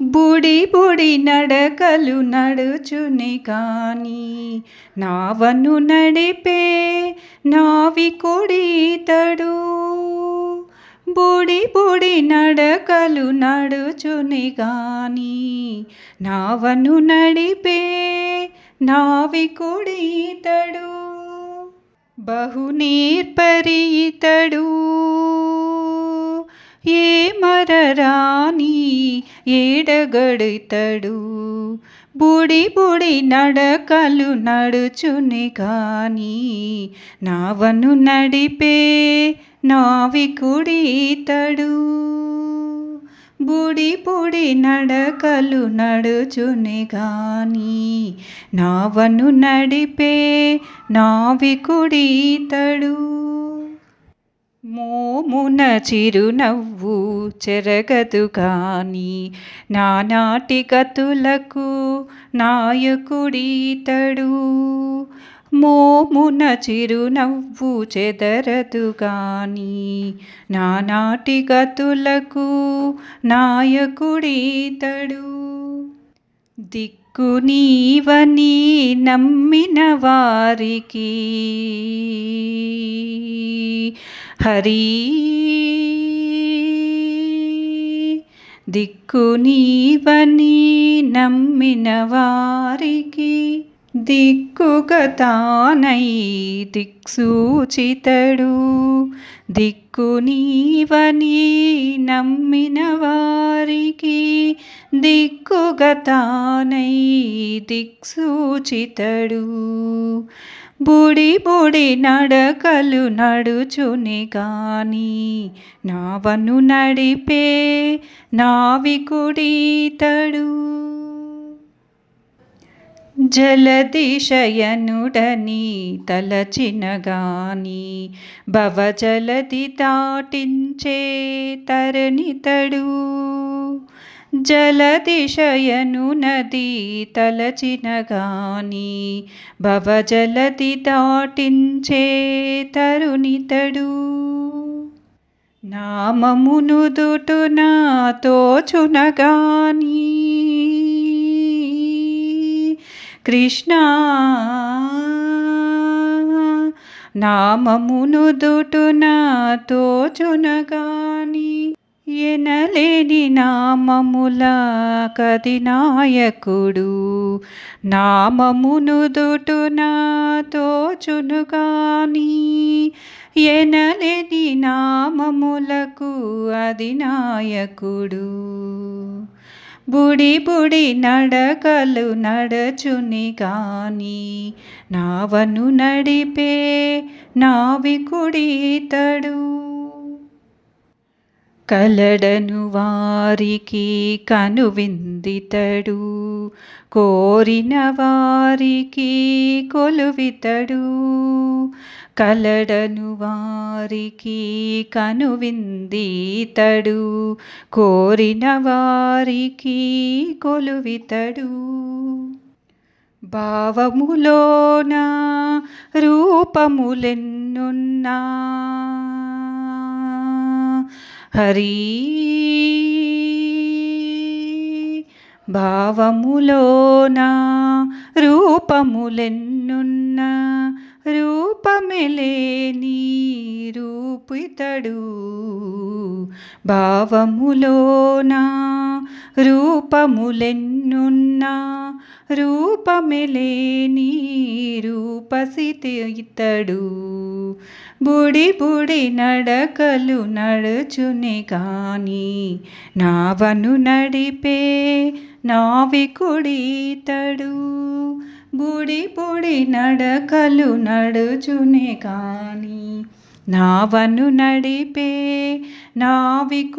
బుడి బుడి నడకలు నడుచుని కాని నావను నడిపే నావికుడితడు బుడి బుడి నడకలు నడుచుని గాని నావను నడిపే నావికుడితడు బహు నేర్పరి ఇతడు ఏ మరరాని ఏడగడితడు. బుడి బుడి నడకలు నడుచుని కానీ నావను నడిపే నావికుడితడు. బుడి బుడి నడకలు నడుచుని గాని నావను నడిపే నావికుడితడు. మోమున చిరునవ్వు చెరగదు కాని నానాటి గతులకు నాయకుడీతడు మోమున చిరునవ్వు చెదరదు కాని నానాటి గతులకు నాయకుడీతడు దిక్కు నీవని నమ్మిన వారికి. హరి దిక్కు నీవని నమ్మిన వారికి. దిక్కుగతానై దిక్సూచితడు దిక్కు నీవని నమ్మిన వారికి దిక్కుగతానై దిక్సూచితడు బుడి బుడి నడకలు నడుచుని గాని నావను నడిపే నావికుడీతడు. జలదిశయనుడని తలచినగాని భవజలది దాటించే తరణితడు. జలదిశయను నది తలచినగాని భవజలది దాటించే తరుణితడు. నామమును దుటున తోచునగాని కృష్ణ నామమును దుటున తోచునగాని ఎనలేని నామముల కదినాయకుడు నామమును దుటున తోచును గాని ఎనలేని నామములకు అధినాయకుడు. బుడి బుడి నడకలు నడచుని కాని నావను నడిపే నావికుడితడు. కలడను వారికి కనువిందితడు. కోరిన వారికి కొలువితడు. కలడను వారికి కనువిందితడు. కోరిన వారికి కొలువితడు. భావములోన రూపములెన్నున్నా హరి భావములోన రూపములెన్నున్న రూపమెలేని రూపితడు. భావములోనా రూపములెన్నున్నా రూపమిలేని రూపసితి ఇతడు. బుడి బుడి నడకలు నడుచుని కాని నావను నడిపే నావికుడితడు. బుడి బుడి నడకలు నడుచుని కాని నావను నడిపే నావికుడితడు.